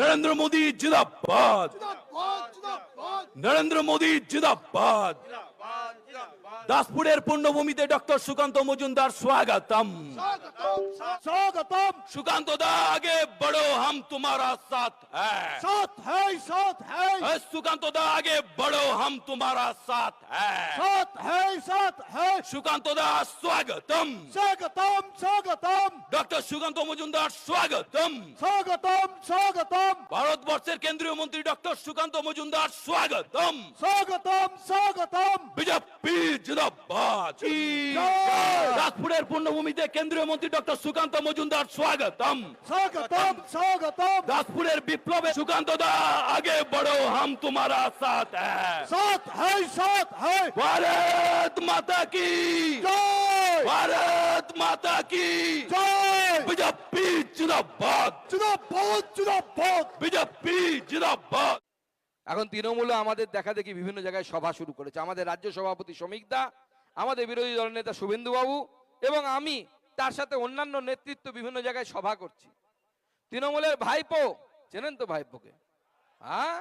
नरेंद्र मोदी जिंदाबाद नरेंद्र मोदी जिंदाबाद দাসপুরের পুণ্যভূমিতে ডক্টর সুকান্ত মজুমদার স্বাগতম। স্বাগতম সুকান্ত দা আগে বড়ো হাম তোমারা সাথ হ্যাঁ সুকান্ত দা আগে বড়ো হাম তোমারা সাথ হ্যাঁ সুকান্ত দা স্বাগতম। স্বাগতম স্বাগতম। ডক্টর সুকান্ত মজুমদার স্বাগতম। স্বাগতম স্বাগতম। ভারতবর্ষের কেন্দ্রীয় মন্ত্রী ডক্টর সুকান্ত মজুমদার স্বাগতম। স্বাগতম স্বাগতম। বিজেপি জিন্দাবাদ। রাজপুরের পূর্ণভূমিতে কেন্দ্রীয় মন্ত্রী ডক্টর সুকান্ত মজুমদার স্বাগতম। স্বাগতম রাজপুরের বিপ্লবে সুকান্ত দা আগে বড় হাম তোমারা সাথ ভারত মাতা কি? জয়। ভারত মাতা কি? জয়। বিজেপি জিন্দাবাদ। জিন্দাবাদ জিন্দাবাদ। বিজেপি জিন্দাবাদ। এখন তৃণমূল আমাদের দেখা দেখি বিভিন্ন জায়গায় সভা শুরু করেছে। আমাদের রাজ্য সভাপতি শ্রমিক দা, আমাদের বিরোধী দল নেতা শুভেন্দু বাবু এবং আমি তার সাথে অন্যান্য নেতৃত্ব বিভিন্ন জায়গায় সভা করছি। তৃণমূলের ভাইপো, চেনেন তো ভাইপোকে? হ্যাঁ?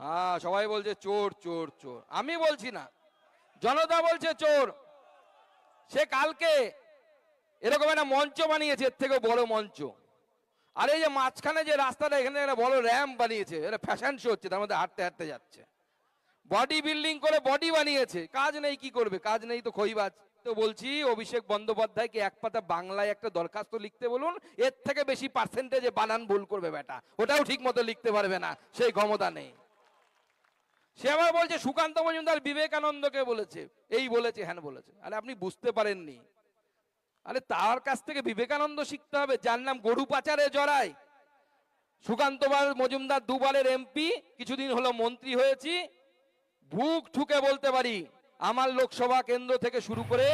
হ্যাঁ সবাই বলছে চোর চোর চোর। আমি বলছি না। জনতা বলছে চোর। সে কালকে এরকম একটা মঞ্চ বানিয়েছে, এর থেকে বড় মঞ্চ। আর এই যে মাঝখানে যে রাস্তাটা, এখানে একটা বড় র্যাম্প বানিয়েছে, এটা ফ্যাশন শো হচ্ছে, তার মধ্যে হাঁটতে হাঁটতে যাচ্ছে। বডি বিল্ডিং করে বডি বানিয়েছে, কাজ নেই, কি করবে? কাজ নেই তো খইবাজ তো বলছি, অভিষেক বন্দ্যোপাধ্যায়কে এক পাতা বাংলায় একটা দরখাস্ত লিখতে বলুন, এর থেকে বেশি পার্সেন্টেজে বানান ভুল করবে বেটা ওটাও ঠিক মতো লিখতে পারবে না, সেই ক্ষমতা নেই। সে আবার বলছে, সুকান্ত মজুমদার বিবেকানন্দকে বলেছে, এই বলেছে হ্যান বলেছে। আরে আপনি বুঝতে পারেননি। আরে তার কাছ থেকে বিবেকানন্দ শিখতে হবে, যার নাম গরু পাচারে জড়ায় সুকান্ত মজুমদার দুবারের এমপি, কিছুদিন হলো মন্ত্রী হয়েছি। বুক ঠুকে বলতে পারি, আমার লোকসভা কেন্দ্র থেকে শুরু করে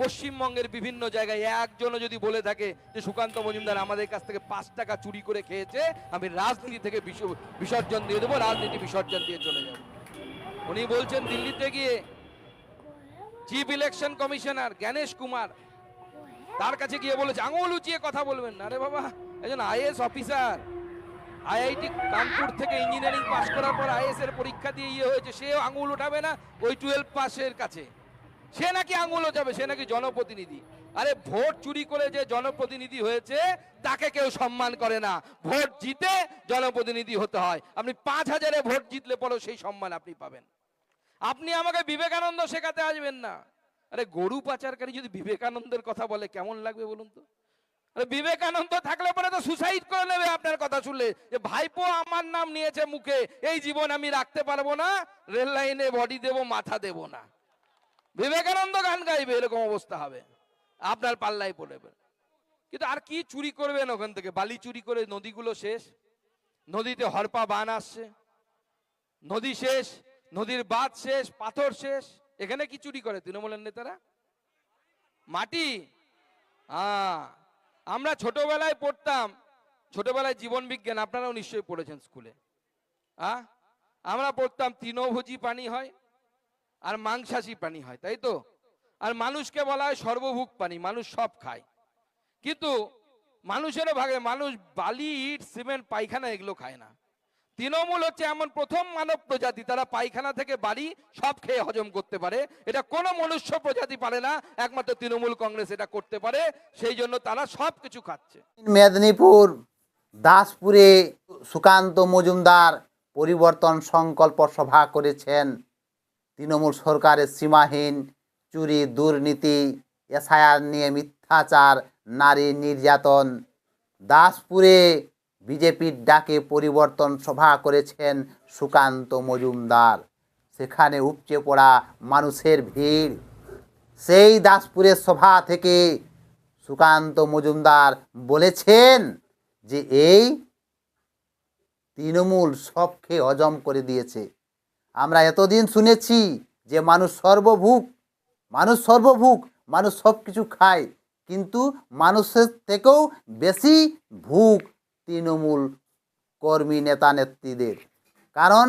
পশ্চিমবঙ্গের বিভিন্ন জায়গায় একজনও যদি বলে থাকে যে, সুকান্ত মজুমদার আমাদের কাছ থেকে পাঁচ টাকা চুরি করে খেয়েছে, আমি রাজনীতি থেকে বিসর্জন দিয়ে দেবো, রাজনীতি বিসর্জন দিয়ে চলে যাব। উনি বলছেন দিল্লিতে গিয়ে, chief election commissioner Gyanesh Kumar তার কাছে গিয়ে বলেছে, আঙুল উঁচিয়ে কথা বলবেন না রে বাবা। একজন আইএস অফিসার, আইআইটি কানপুর থেকে ইঞ্জিনিয়ারিং পাশ করার পর আইএস এর পরীক্ষা দিয়ে ইয়ে হয়েছে, সে আঙুল উঠাবে না ওই টুয়েলভ পাসের কাছে। সে নাকি আঙুল যাবে সে নাকি জনপ্রতিনিধি। আরে ভোট চুরি করে যে জনপ্রতিনিধি হয়েছে, তাকে কেউ সম্মান করে না। ভোট জিতে জনপ্রতিনিধি হতে হয়। আপনি পাঁচ হাজারে ভোট জিতলে পরেও সেই সম্মান আপনি পাবেন। আপনি আমাকে বিবেকানন্দ শেখাতে আসবেন না। আরে গরু পাচারকারী যদি বিবেকানন্দের কথা বলে, কেমন লাগবে বলুন তো? আরে বিবেকানন্দ থাকলে পরে তো সুসাইড করে নেবে আপনার কথা শুনলে। যে ভাইপো আমার নাম নিয়েছে মুখে, এই জীবন আমি রাখতে পারব না, রেল লাইনে বডি দেব, মাথা দেব না। বিবেকানন্দ গান গাইবে, এরকম অবস্থা হবে। আপনার পাল্লাই পড়বে কিন্তু আর কি চুরি করবেন ওখান থেকে? বালি চুরি করে নদীগুলো শেষ, নদীতে হরপা বান আসছে, নদী শেষ, নদীর বাঁধ শেষ, পাথর শেষ। এখানে কি চুরি করে তৃণমূলের নেতারা? মাটি? হ্যাঁ। আমরা ছোটবেলায় পড়তাম, ছোটবেলায় জীবন বিজ্ঞান, আপনারাও নিশ্চয়ই পড়েছেন স্কুলে। হ্যাঁ? আমরা পড়তাম তৃণভোজী পানি হয় আর মাংসাশী পানি হয়, তাই তো? আর মানুষকে বলা হয় সর্বভুক পানি, মানুষ সব খায়। কিন্তু মানুষেরও ভাগে, মানুষ বালি, ইট, সিমেন্ট, পায়খানা এগুলো খায় না। তৃণমূল হচ্ছে এমন প্রথম মানব প্রজাতি, তারা পায়খানা থেকে বাড়ি সব খেয়ে হজম করতে পারে। এটা কোনো মনুষ্য প্রজাতি পারে না, একমাত্র তৃণমূল কংগ্রেস এটা করতে পারে, সেই জন্য তারা সব কিছু খাচ্ছে। মেদিনীপুর, দাসপুরে সুকান্ত মজুমদার পরিবর্তন সংকল্প সভা করেছেন। তৃণমূল সরকারের সীমাহীন চুরি, দুর্নীতি, এসআইআর নিয়ে মিথ্যাচার, নারী নির্যাতন। দাসপুরে বিজেপির ডাকে পরিবর্তন সভা করেছেন সুকান্ত মজুমদার। সেখানে উপচে পড়া মানুষের ভিড়। সেই দাসপুরের সভা থেকে সুকান্ত মজুমদার বলেছেন যে এই তৃণমূল সব খেয়ে হজম করে দিয়েছে। আমরা এতদিন শুনেছি যে মানুষ সর্বভুক মানুষ সর্বভুক, মানুষ সব কিছু খায়, কিন্তু মানুষের থেকেও বেশি ভুক তৃণমূল কর্মী নেতা নেত্রীদের। কারণ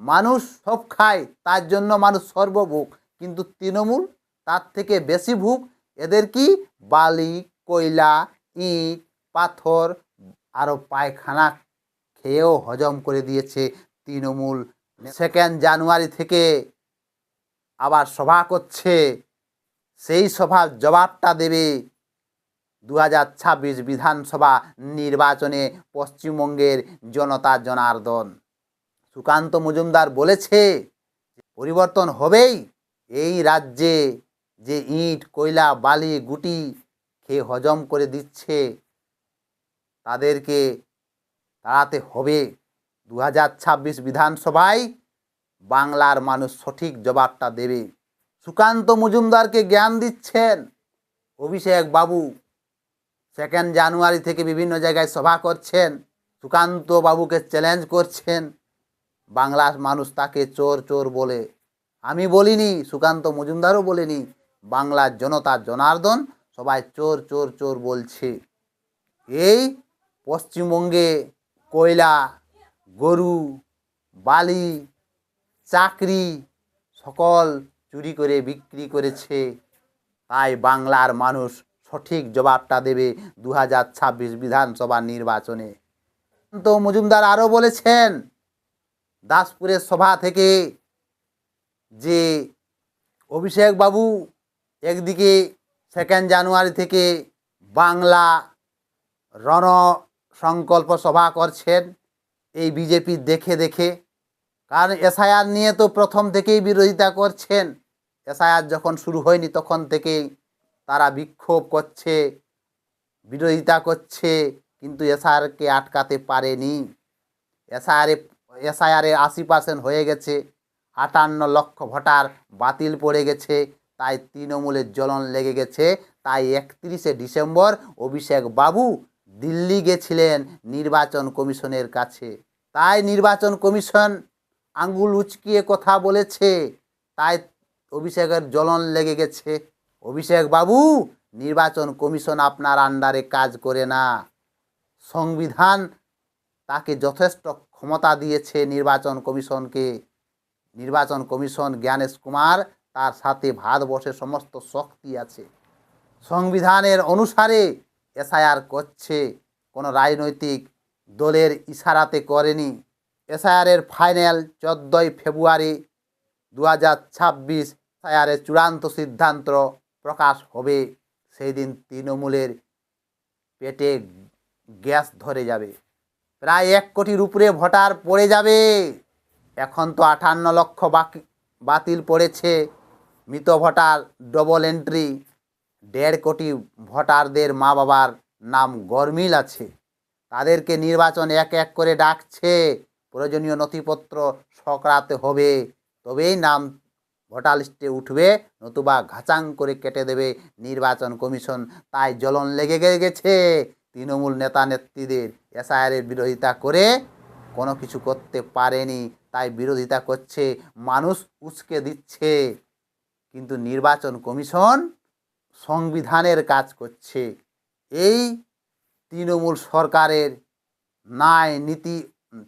মানুষ সব খায়, তার জন্য মানুষ সর্বভুক কিন্তু তৃণমূল তার থেকে বেশি ভুক এদের কি? বালি, কয়লা, ইট, পাথর আরও পায়খানা খেয়েও হজম করে দিয়েছে তৃণমূল। সেকেন্ড জানুয়ারি থেকে আবার সভা করছে, সেই সভার জবাবটা দেবে দু হাজার ছাব্বিশ বিধানসভা নির্বাচনে পশ্চিমবঙ্গের জনতা জনার্দন। সুকান্ত মজুমদার বলেছে পরিবর্তন হবেই এই রাজ্যে যে ইট, কয়লা, বালি, গুটি খেয়ে হজম করে দিচ্ছে, তাদেরকে তাড়াতে হবে। দু হাজার ছাব্বিশ বিধানসভায় বাংলার মানুষ সঠিক জবাবটা দেবে। সুকান্ত মজুমদারকে জ্ঞান দিচ্ছেন অভিষেক বাবু। সেকেন্ড জানুয়ারি থেকে বিভিন্ন জায়গায় সভা করছেন, সুকান্ত বাবুকে চ্যালেঞ্জ করছেন। বাংলার মানুষ তাকে চোর চোর বলে। আমি বলিনি, সুকান্ত মজুমদারও বলিনি বাংলার জনতা জনার্দন সবাই চোর চোর চোর বলছে। এই পশ্চিমবঙ্গে কয়লা, গরু, বালি, চাকরি সকল চুরি করে বিক্রি করেছে। তাই বাংলার মানুষ সঠিক জবাবটা দেবে দু হাজার ছাব্বিশ বিধানসভা নির্বাচনে। তো মজুমদার আরও বলেছেন, দাসপুরের সভা থেকে যে অভিষেক বাবু একদিকে সেকেন্ড জানুয়ারি থেকে বাংলা রণ সংকল্প সভা করছেন, এই বিজেপি দেখে দেখে। কারণ এসআইআর নিয়ে তো প্রথম থেকেই বিরোধিতা করছেন। এসআইআর যখন শুরু হয়নি তখন থেকেই তারা বিক্ষোভ করছে, বিরোধিতা করছে, কিন্তু এসআইআরকে আটকাতে পারেনি। এসআইআরে এসআইআরে আশি পার্সেন্ট হয়ে গেছে, আটান্ন লক্ষ ভোটার বাতিল পড়ে গেছে, তাই তৃণমূলের জ্বলন লেগে গেছে। তাই একত্রিশে ডিসেম্বর অভিষেক বাবু দিল্লি গেছিলেন নির্বাচন কমিশনের কাছে। তাই নির্বাচন কমিশন আঙ্গুল উচকিয়ে কথা বলেছে, তাই অভিষেকের জ্বলন লেগে গেছে। অভিষেক বাবু, নির্বাচন কমিশন আপনার আন্ডারে কাজ করে না। সংবিধান তাকে যথেষ্ট ক্ষমতা দিয়েছে নির্বাচন কমিশনকে। নির্বাচন কমিশন জ্ঞানেশ কুমার তার সাথে ভারতবর্ষের সমস্ত শক্তি আছে। সংবিধানের অনুসারে এসআইআর করছে। কোনো রাজনৈতিক দলের ইশারাতে করেনি। এসআইআরের ফাইনাল চোদ্দোই ফেব্রুয়ারি দু হাজার ছাব্বিশ এসআইআরের চূড়ান্ত সিদ্ধান্ত প্রকাশ হবে সেই দিন তৃণমূলের পেটে গ্যাস ধরে যাবে। প্রায় এক কোটির উপরে ভোটার পড়ে যাবে। এখন তো আটান্ন লক্ষ বাকি, বাতিল পড়েছে। মৃত ভোটার ডবল এন্ট্রি দেড় কোটি ভোটারদের মা বাবার নাম গরমিল আছে। তাদেরকে নির্বাচন এক এক করে ডাকছে। প্রয়োজনীয় নথিপত্র সকরাতে হবে। তবেই নাম ভোটার লিস্টে উঠবে, নতুবা ঘাচাং করে কেটে দেবে নির্বাচন কমিশন। তাই জ্বলন লেগে গেছে তৃণমূল নেতা নেত্রীদের। এসআইআরের বিরোধিতা করে কোনো কিছু করতে পারেনি, তাই বিরোধিতা করছে, মানুষ উস্কে দিচ্ছে। কিন্তু নির্বাচন কমিশন সংবিধানের কাজ করছে। এই তৃণমূল সরকারের ন্যায় নীতি,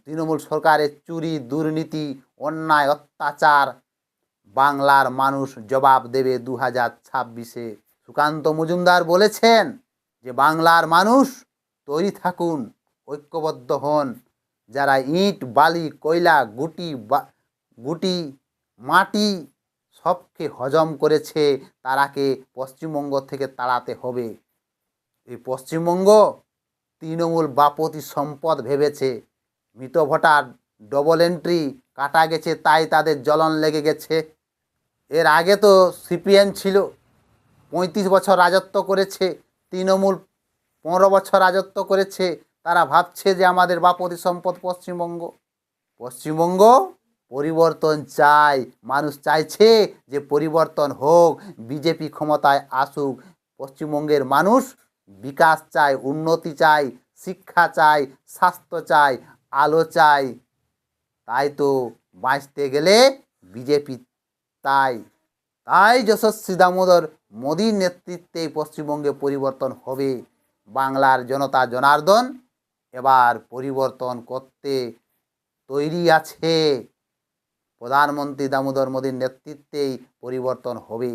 তৃণমূল সরকারের চুরি দুর্নীতি, অন্যায় অত্যাচার বাংলার মানুষ জবাব দেবে দু হাজার ছাব্বিশে। সুকান্ত মজুমদার বলেছেন যে বাংলার মানুষ তৈরি থাকুন, ঐক্যবদ্ধ হন। যারা ইট, বালি, কয়লা, গুটি গুটি, মাটি সবকে হজম করেছে, তারাকে পশ্চিমবঙ্গ থেকে তাড়াতে হবে। এই পশ্চিমবঙ্গ তৃণমূল বাপতি সম্পদ ভেবেছে। মৃত ভোটার ডবল এন্ট্রি কাটা গেছে, তাই তাদের জ্বলন লেগে গেছে। এর আগে তো সিপিএম ছিল, পঁয়ত্রিশ বছর রাজত্ব করেছে, তৃণমূল পনেরো বছর রাজত্ব করেছে, তারা ভাবছে যে আমাদের বাপতি সম্পদ পশ্চিমবঙ্গ। পশ্চিমবঙ্গ পরিবর্তন চাই, মানুষ চাইছে যে পরিবর্তন হোক, বিজেপি ক্ষমতায় আসুক, পশ্চিমবঙ্গের মানুষ বিকাশ চায় উন্নতি চায় শিক্ষা চায় স্বাস্থ্য চায় আলো চায় তাই তো বাঁচতে গেলে বিজেপি তাই তাই যশস্বী দামোদর মোদীর নেতৃত্বে পশ্চিমবঙ্গে পরিবর্তন হবে। বাংলার জনতা জনার্দন এবার পরিবর্তন করতে তৈরি আছে। প্রধানমন্ত্রী দামোদর মোদীর নেতৃত্বেই পরিবর্তন হবে।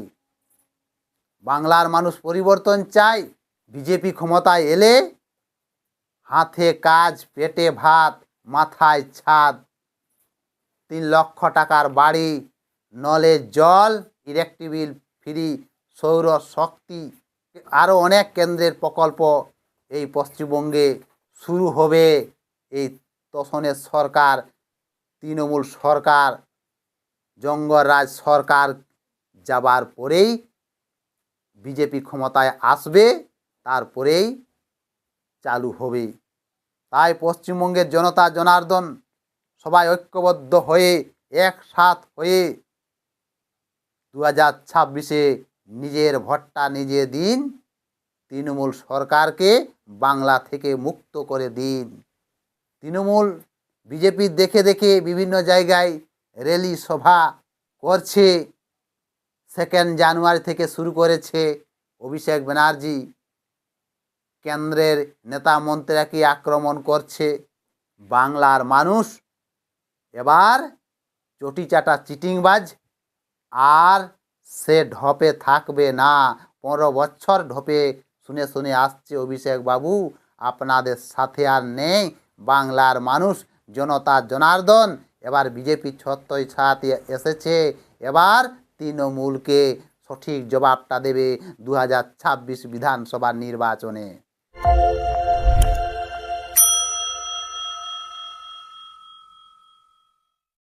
বাংলার মানুষ পরিবর্তন চায়, বিজেপি ক্ষমতায় এলে হাতে কাজ, পেটে ভাত, মাথায় ছাদ। তিন লক্ষ টাকার বাড়ি নলের জল ইলেকট্রিবিল ফ্রি সৌর শক্তি আরও অনেক কেন্দ্রের প্রকল্প এই পশ্চিমবঙ্গে শুরু হবে। এই তোষণের সরকার, তৃণমূল সরকার জঙ্গলরাজ সরকার যাবার পরেই বিজেপি ক্ষমতায় আসবে, তারপরেই চালু হবে। তাই পশ্চিমবঙ্গের জনতা, জনার্দন সবাই ঐক্যবদ্ধ হয়ে, একসাথ হয়ে দু হাজার ছাব্বিশে নিজের ভোটটা নিজে দিন, তৃণমূল সরকারকে বাংলা থেকে মুক্ত করে দিন। তৃণমূল বিজেপির দেখে দেখে বিভিন্ন জায়গায় র্যালি সভা করছে সেকেন্ড জানুয়ারি থেকে শুরু করেছে অভিষেক ব্যানার্জি। কেন্দ্রের নেতা মন্ত্রীকে আক্রমণ করছে? বাংলার মানুষ এবার চটিচাটা চিটিংবাজ আর সে ঢপে থাকবে না। পনেরো বছর ঢপে শুনে শুনে আসছে অভিষেক বাবু, আপনাদের সাথে আর নেই। বাংলার মানুষ, জনতা জনার্দন, এবার বিজেপি ছত্রই ছাতে এসেছে। এবার তৃণমূলকে সঠিক জবাবটা দেবে দু হাজার ছাব্বিশ বিধানসভা নির্বাচনে।